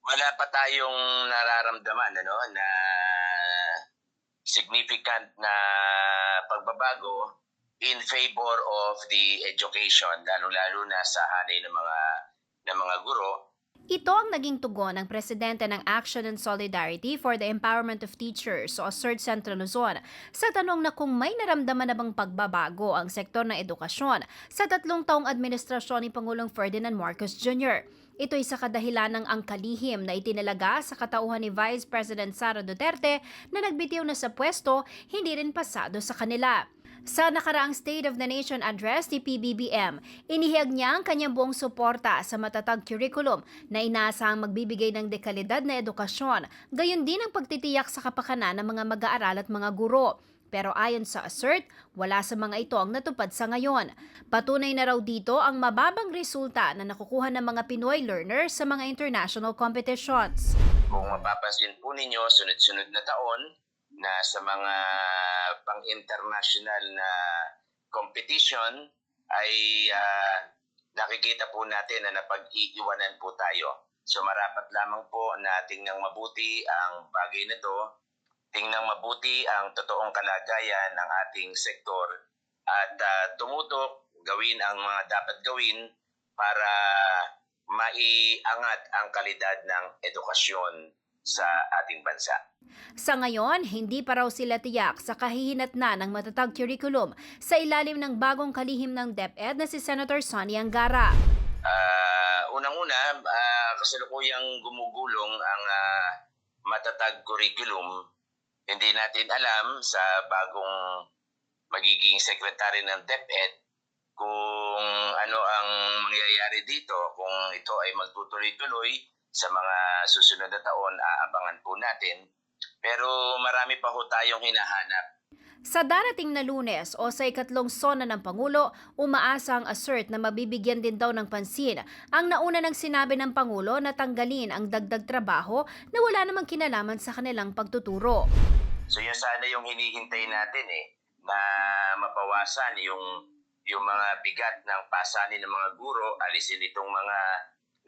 Wala pa tayong nararamdaman ano na significant na pagbabago in favor of the education lalo-lalo na sa hanay ng mga ng mga guro Ito ang naging tugon ng presidente ng Action and Solidarity for the Empowerment of Teachers o ASERT Central Luzon sa tanong na kung may naramdaman na bang pagbabago ang sektor ng edukasyon sa tatlong taong administrasyon ni Pangulong Ferdinand Marcos Jr. Ito'y sa kadahilan ng angkalihim na itinalaga sa katauhan ni Vice President Sara Duterte na nagbitiw na sa pwesto, hindi rin pasado sa kanila. Sa nakaraang State of the Nation Address ni PBBM, inihiyag niya ang kanyang buong suporta sa matatag curriculum na inaasahang magbibigay ng dekalidad na edukasyon, gayon din ang pagtitiyak sa kapakanan ng mga mag-aaral at mga guro. Pero ayon sa assert, wala sa mga ito ang natupad sa ngayon. Patunay na raw dito ang mababang resulta na nakukuha ng mga Pinoy learners sa mga international competitions. kung mapapansin po ninyo sunod-sunod na taon na sa mga pang-international na competition ay ah, nakikita po natin na napag-iiwanan po tayo. So marapat lamang po na tingnan mabuti ang bagay na to, tingnan mabuti ang totoong kalagayan ng ating sektor at ah, tumutok gawin ang mga dapat gawin para maiangat ang kalidad ng edukasyon sa ating bansa. Sa ngayon, hindi pa raw sila tiyak sa kahihinatnan ng matatag curriculum sa ilalim ng bagong kalihim ng DepEd na si Senator Sonny Angara. Ah, unang-una, uh, kasalukuyang gumugulong ang ah, matatag curriculum. Hindi natin alam sa bagong magiging sekretary ng DepEd kung ano ang mangyayari dito, kung ito ay magtutuloy-tuloy sa mga susunod na taon, aabangan po natin. Pero marami pa ho tayong hinahanap Sa darating na lunes o sa ikatlong sona ng Pangulo, umaasa ang assert na mabibigyan din daw ng pansin ang nauna ng sinabi ng Pangulo na tanggalin ang dagdag trabaho na wala namang kinalaman sa kanilang pagtuturo. So yan sana yung hinihintay natin eh, na mabawasan yung yung mga bigat ng pasanin ng mga guro, alisin itong mga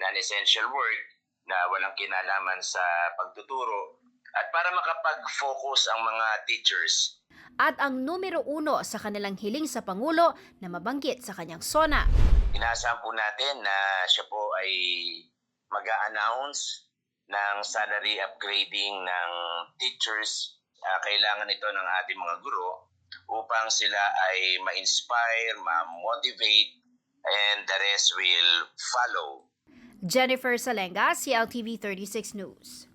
non-essential work na walang kinalaman sa pagtuturo at para makapag-focus ang mga teachers At ang numero uno sa kanilang hiling sa Pangulo na mabanggit sa kanyang sona. Inaasahan po natin na siya po ay mag announce ng salary upgrading ng teachers. Ah, kailangan ito ng ating mga guro upang sila ay ma-inspire, ma-motivate, and the rest will follow. Jennifer Salenga, CLTV 36 News.